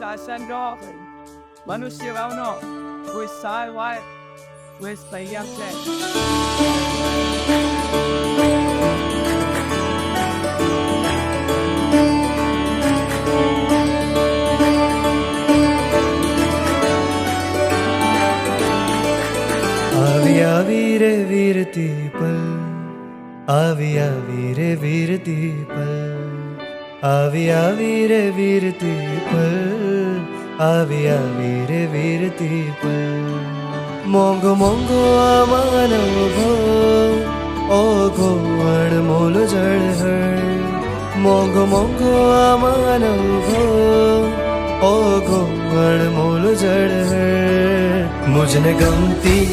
શાસનનો મનુષ્ય ભાવનો કોઈ સાર હોય કોઈ સંયમ છે આવી આવી રે વીરતી પલ આવી આવી રે વીરતી પલ આવી આવી રે વીરતી પલ આવી આવી રે વીરતી પલ મોંઘો મોંઘો આ માનવ ભવ ઓઘો અણમોલ જળહળ મોંઘો મોંઘો આ માનવ ભવ ઓઘો અણમોલ જળહળ મુજને ગમતી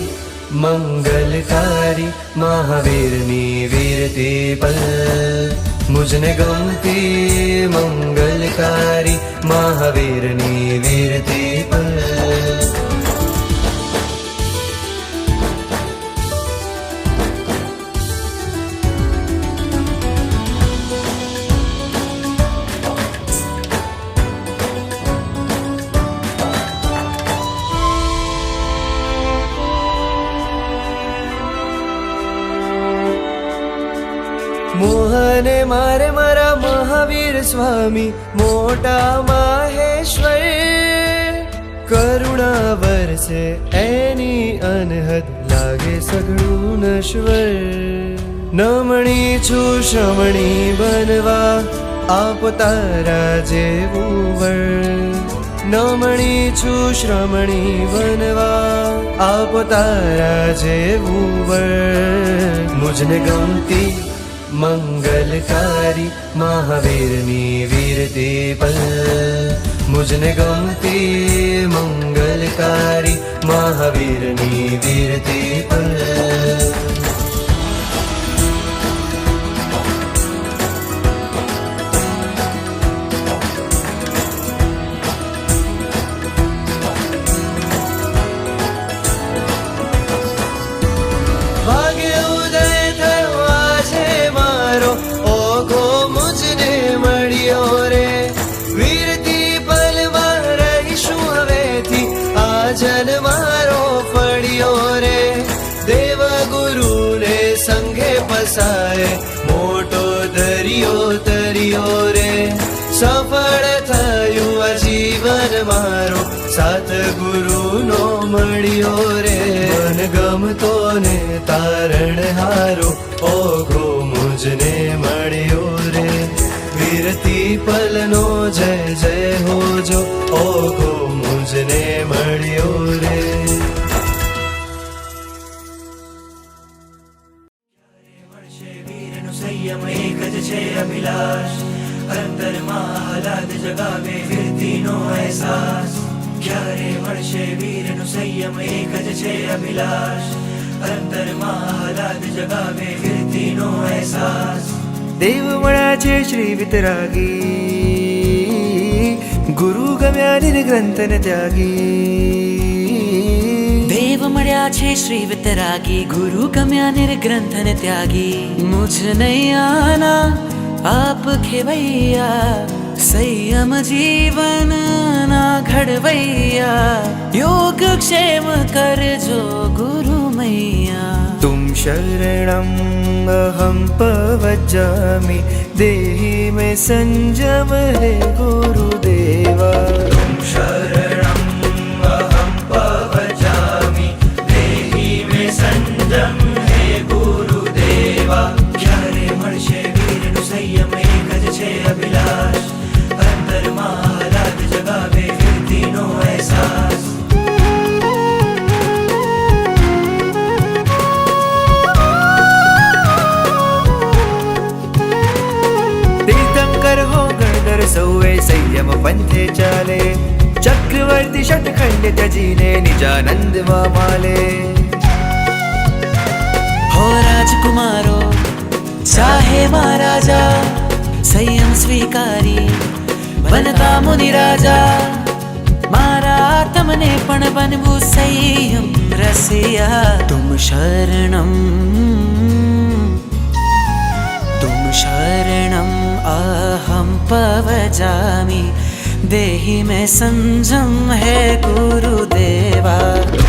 મંગલકારી મહાવીરની વીરતી પલ મુજને ગમતી મંગલકારી મહાવીરની વીરતી પલ મોહને મારે મારા મહાવીર સ્વામી, મોટા માહેશ્વર. કરુણા વરસે એની અનહદ, લાગે સઘળું નશ્વર. નમણી છું શ્રમણી બનવા, આપ તારા જેવું વર. નમણી છું શ્રમણી બનવા, આપ તારા જેવું વર. મુજને ગમતી मङ्गल कारि महावीर मी वीर दे पल मुज न गाते महावीर मी वीर दे આ મારો ફળ્યો રે. દેવ ગુરુને સંઘે પસારે, મોટો દરિયો તર્યો રે. સફળ થયું જીવન મારો સાત ગુરુનો મળ્યો રે. મન ગમતો ને તારણ હારો, ઓઘો મુજને મળ્યો રે. વીરતી પલનો જય જય મળ્યો રે. સંયમ એક જ છે અભિલાષ. અંતરમાં આહલાદ જગાવે વીરતીનો અહેસાસ. ક્યારે મળશે વીરનો સંયમ એક જ છે અભિલાષ. અંતરમાં આહલાદ જગાવે વીરતીનો અહેસાસ. દેવ મળ્યા છે શ્રી વિતરાગી. ગુરુ ગમ્યાની ગ્રંથન ત્યાગી દેવ મળ્યા છે શ્રી વિતરાગી ગુરુ ગમ્યા નિર્ગ્રંથન ત્યાગી મુજ નૈયાના આપ ખેવૈયા સંયમ જીવન ના ઘડવૈયા યોગ ક્ષેમ કરજો ગુરુ મૈયા शरणम् अहं पवजामि। देहि मे संयम हे गुरुदेवा। शरणम् પંથે ચાલે. ચક્રવર્તી શતખંડ ત્યજીને નિજાનંદમાં માલે હો રાજકુમારો, ચાહે મહારાજા સંયમ સ્વીકારી, બનતા મુનિ રાજા. મારા તમને પણ બનવું સંયમ રસિયા. તુમ શરણમ તુમ શરણમ અહમ પવજામિ. देहि में संयम है गुरुदेवा शरणं